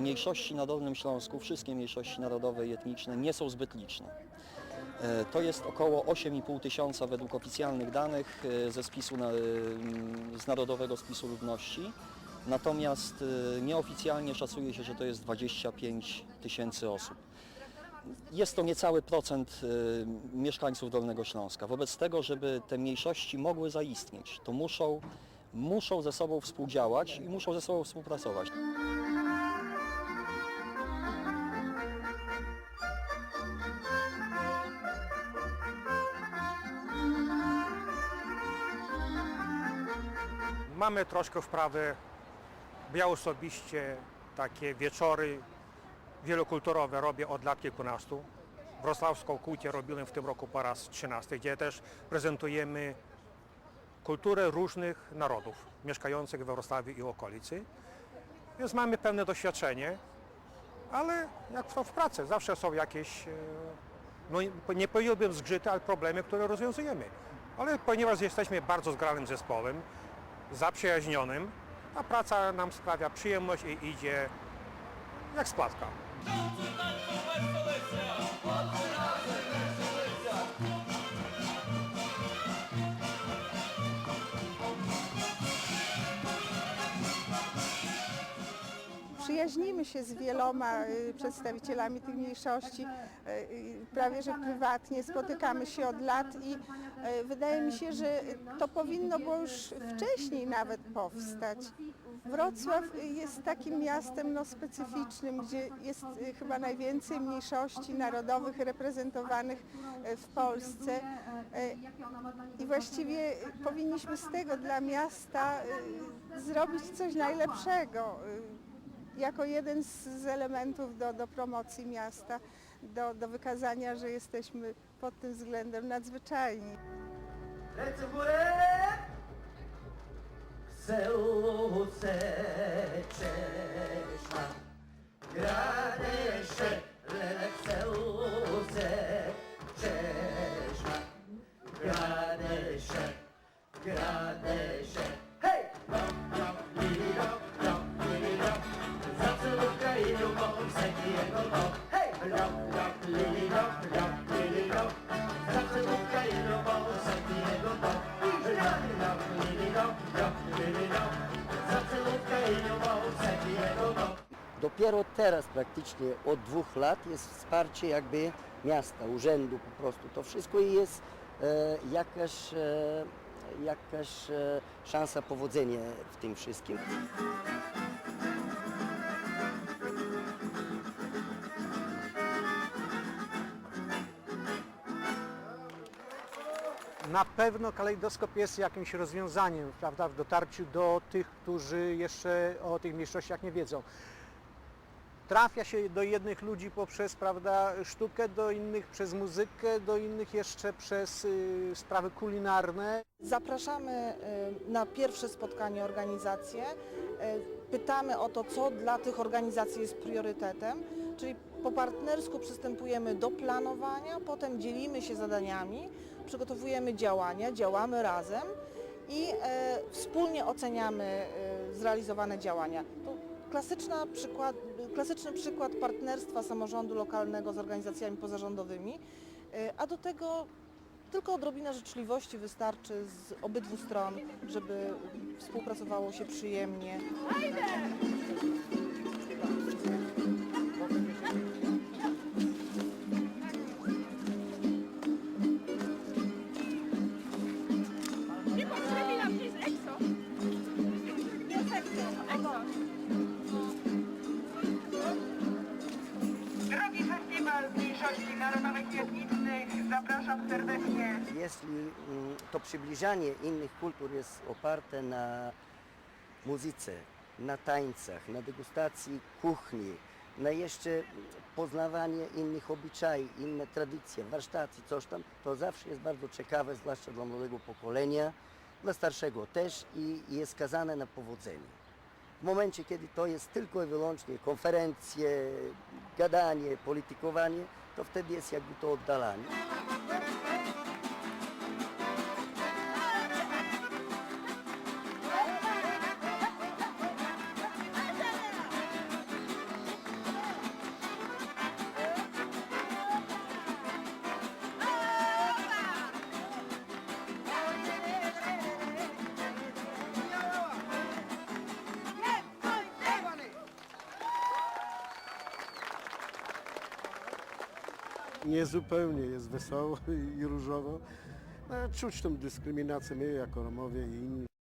Mniejszości na Dolnym Śląsku, wszystkie mniejszości narodowe i etniczne nie są zbyt liczne. E, To jest około 8,5 tysiąca według oficjalnych danych e, ze spisu mm, z Narodowego Spisu Ludności. Natomiast e, nieoficjalnie szacuje się, że to jest 25 tysięcy osób. Jest to niecały procent mieszkańców Dolnego Śląska. Wobec tego, żeby te mniejszości mogły zaistnieć, to muszą, muszą ze sobą współdziałać i muszą ze sobą współpracować. Mamy troszkę wprawy, ja osobiście takie wieczory wielokulturowe robię od lat kilkunastu. Wrocławską Kłócię robiłem w tym roku po raz 13, gdzie też prezentujemy kulturę różnych narodów mieszkających we Wrocławiu i okolicy. Więc mamy pewne doświadczenie, ale jak to w pracy, zawsze są jakieś, e, no nie powiedziałbym zgrzyty, ale problemy, które rozwiązujemy. Ale ponieważ jesteśmy bardzo zgranym zespołem, zaprzyjaźnionym, ta praca nam sprawia przyjemność i idzie jak składka. Przyjaźnimy się z wieloma y, przedstawicielami tych mniejszości, y, y, prawie że prywatnie, spotykamy się od lat i wydaje mi się, że to powinno było już wcześniej nawet powstać. Wrocław jest takim miastem no, specyficznym, gdzie jest chyba najwięcej mniejszości narodowych reprezentowanych w Polsce. I właściwie powinniśmy z tego dla miasta zrobić coś najlepszego jako jeden z, elementów do, do promocji miasta, do, do wykazania, że jesteśmy pod tym względem nadzwyczajni. W górę! Chcę Dopiero teraz praktycznie od dwóch lat jest wsparcie jakby miasta, urzędu po prostu. To wszystko jest e, jakaś, e, jakaś e, szansa powodzenia w tym wszystkim. Na pewno kalejdoskop jest jakimś rozwiązaniem prawda, w dotarciu do tych, którzy jeszcze o tych mniejszościach nie wiedzą. Trafia się do jednych ludzi poprzez prawda, sztukę, do innych przez muzykę, do innych jeszcze przez y, sprawy kulinarne. Zapraszamy y, na pierwsze spotkanie organizacje. Y, Pytamy o to, co dla tych organizacji jest priorytetem, czyli po partnersku przystępujemy do planowania, potem dzielimy się zadaniami, przygotowujemy działania, działamy razem i e, wspólnie oceniamy e, zrealizowane działania. To przykład, klasyczny przykład partnerstwa samorządu lokalnego z organizacjami pozarządowymi, e, a do tego tylko odrobina życzliwości wystarczy z obydwu stron, żeby współpracowało się przyjemnie. Zapraszam serdecznie. Jeśli mm, to przybliżanie innych kultur jest oparte na muzyce, na tańcach, na degustacji kuchni, na jeszcze poznawanie innych obyczajów, inne tradycje, warsztaty, coś tam, to zawsze jest bardzo ciekawe, zwłaszcza dla młodego pokolenia, dla starszego też i jest skazane na powodzenie. W momencie, kiedy to jest tylko i wyłącznie konferencje, gadanie, politykowanie, to wtedy jest jakby to oddalanie. Niezupełnie jest wesoło i różowo. No, czuć tą dyskryminację my jako Romowie i inni